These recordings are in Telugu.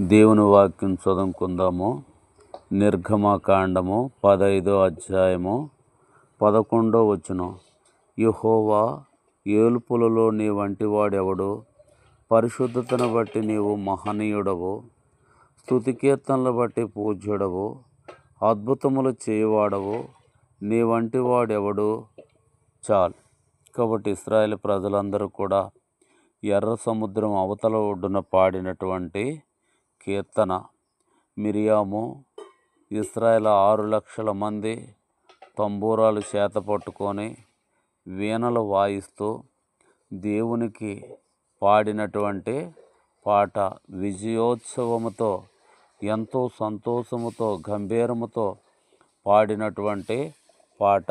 దేవుని వాక్యం చదువుకుందాము. నిర్గమకాండము పదైదో అధ్యాయము పదకొండో వచ్చును యహోవా ఏలుపులలో నీ వంటివాడెవడు పరిశుద్ధతను బట్టి నీవు మహనీయుడవు. స్థుతికీర్తనలు బట్టి పూజ్యుడవు. అద్భుతములు చేయవాడవు. నీ వంటి వాడెవడు? చాలు. కాబట్టి ఇస్రాయేల్ ప్రజలందరూ కూడా ఎర్ర సముద్రం అవతల ఒడ్డున పాడినటువంటి కీర్తన మిరియాము ఇస్రాయల్ ఆరు లక్షల మంది తంబూరాలు చేత పట్టుకొని వీణలు వాయిస్తూ దేవునికి పాడినటువంటి పాట విజయోత్సవముతో ఎంతో సంతోషముతో గంభీరముతో పాడినటువంటి పాట.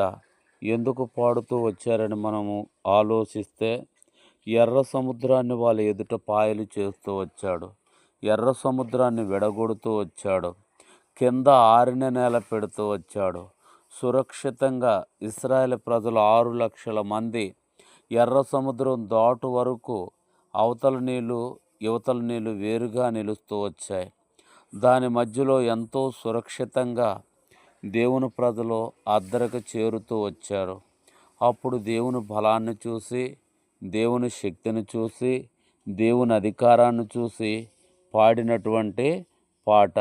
ఎందుకు పాడుతూ వచ్చారని మనము ఆలోచిస్తే ఎర్ర సముద్రాన్ని వాళ్ళ ఎదుట పాయలు చేస్తూ వచ్చాడు. ఎర్ర సముద్రాన్ని విడగొడుతూ వచ్చాడు. కింద ఆరిన నేల పెడుతూ వచ్చాడు. సురక్షితంగా ఇస్రాయేల్ ప్రజలు ఆరు లక్షల మంది ఎర్ర సముద్రం దాటు వరకు అవతల నీళ్ళు యువతల నీళ్ళు వేరుగా నిలుస్తూ వచ్చాయి. దాని మధ్యలో ఎంతో సురక్షితంగా దేవుని ప్రజలు అద్దరకు చేరుతూ వచ్చారు. అప్పుడు దేవుని బలాన్ని చూసి దేవుని శక్తిని చూసి దేవుని అధికారాన్ని చూసి పాడినటువంటి పాట.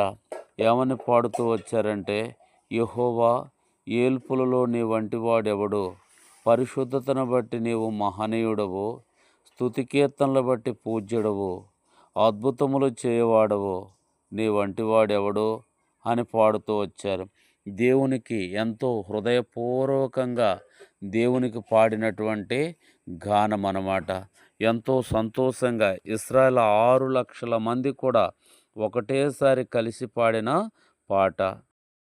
ఏమని పాడుతూ వచ్చారంటే యహోవా ఏల్పులలో నీ వంటివాడెవడు? పరిశుద్ధతను బట్టి నీవు మహనీయుడవు. స్తుతికీర్తనలు బట్టి పూజ్యుడవు. అద్భుతములు చేయవాడవు. నీ వంటివాడెవడు? అని పాడుతూ వచ్చారు. దేవునికి ఎంతో హృదయపూర్వకంగా దేవునికి పాడినటువంటి గానం అన్నమాట ఎంతో సంతోషంగా ఇస్రాయల్ ఆరు లక్షల మంది కూడా ఒకటేసారి కలిసి పాడిన పాట.